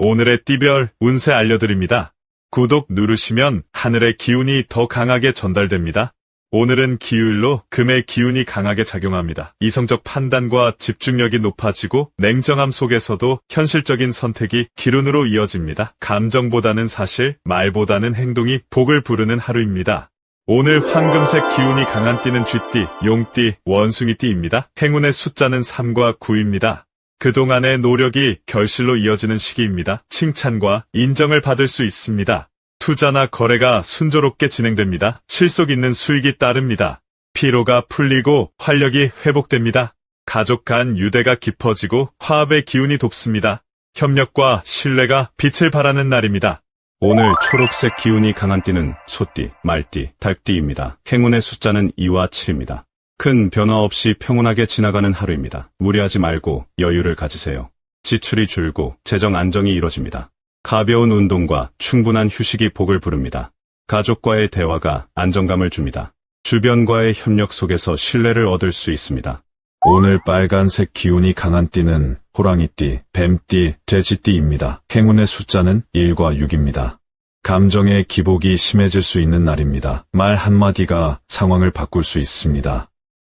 오늘의 띠별 운세 알려드립니다. 구독 누르시면 하늘의 기운이 더 강하게 전달됩니다. 오늘은 기율로 금의 기운이 강하게 작용합니다. 이성적 판단과 집중력이 높아지고 냉정함 속에서도 현실적인 선택이 기운으로 이어집니다. 감정보다는 사실, 말보다는 행동이 복을 부르는 하루입니다. 오늘 황금색 기운이 강한 띠는 쥐띠, 용띠, 원숭이띠입니다. 행운의 숫자는 3과 9입니다. 그동안의 노력이 결실로 이어지는 시기입니다. 칭찬과 인정을 받을 수 있습니다. 투자나 거래가 순조롭게 진행됩니다. 실속 있는 수익이 따릅니다. 피로가 풀리고 활력이 회복됩니다. 가족 간 유대가 깊어지고 화합의 기운이 돕습니다. 협력과 신뢰가 빛을 발하는 날입니다. 오늘 초록색 기운이 강한 띠는 소띠, 말띠, 닭띠입니다. 행운의 숫자는 2와 7입니다. 큰 변화 없이 평온하게 지나가는 하루입니다. 무리하지 말고 여유를 가지세요. 지출이 줄고 재정 안정이 이뤄집니다. 가벼운 운동과 충분한 휴식이 복을 부릅니다. 가족과의 대화가 안정감을 줍니다. 주변과의 협력 속에서 신뢰를 얻을 수 있습니다. 오늘 빨간색 기운이 강한 띠는 호랑이띠, 뱀띠, 돼지띠입니다. 행운의 숫자는 1과 6입니다. 감정의 기복이 심해질 수 있는 날입니다. 말 한마디가 상황을 바꿀 수 있습니다.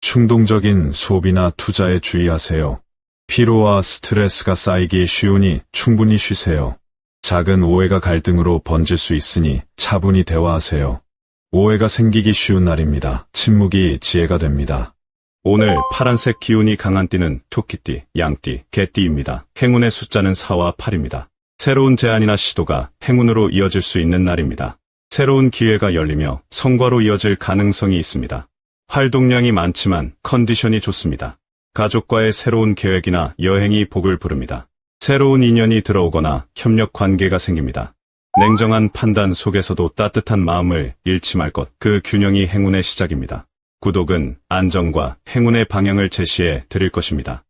충동적인 소비나 투자에 주의하세요. 피로와 스트레스가 쌓이기 쉬우니 충분히 쉬세요. 작은 오해가 갈등으로 번질 수 있으니 차분히 대화하세요. 오해가 생기기 쉬운 날입니다. 침묵이 지혜가 됩니다. 오늘 파란색 기운이 강한 띠는 토끼띠, 양띠, 개띠입니다. 행운의 숫자는 4와 8입니다. 새로운 제안이나 시도가 행운으로 이어질 수 있는 날입니다. 새로운 기회가 열리며 성과로 이어질 가능성이 있습니다. 활동량이 많지만 컨디션이 좋습니다. 가족과의 새로운 계획이나 여행이 복을 부릅니다. 새로운 인연이 들어오거나 협력 관계가 생깁니다. 냉정한 판단 속에서도 따뜻한 마음을 잃지 말 것, 그 균형이 행운의 시작입니다. 구독은 안정과 행운의 방향을 제시해 드릴 것입니다.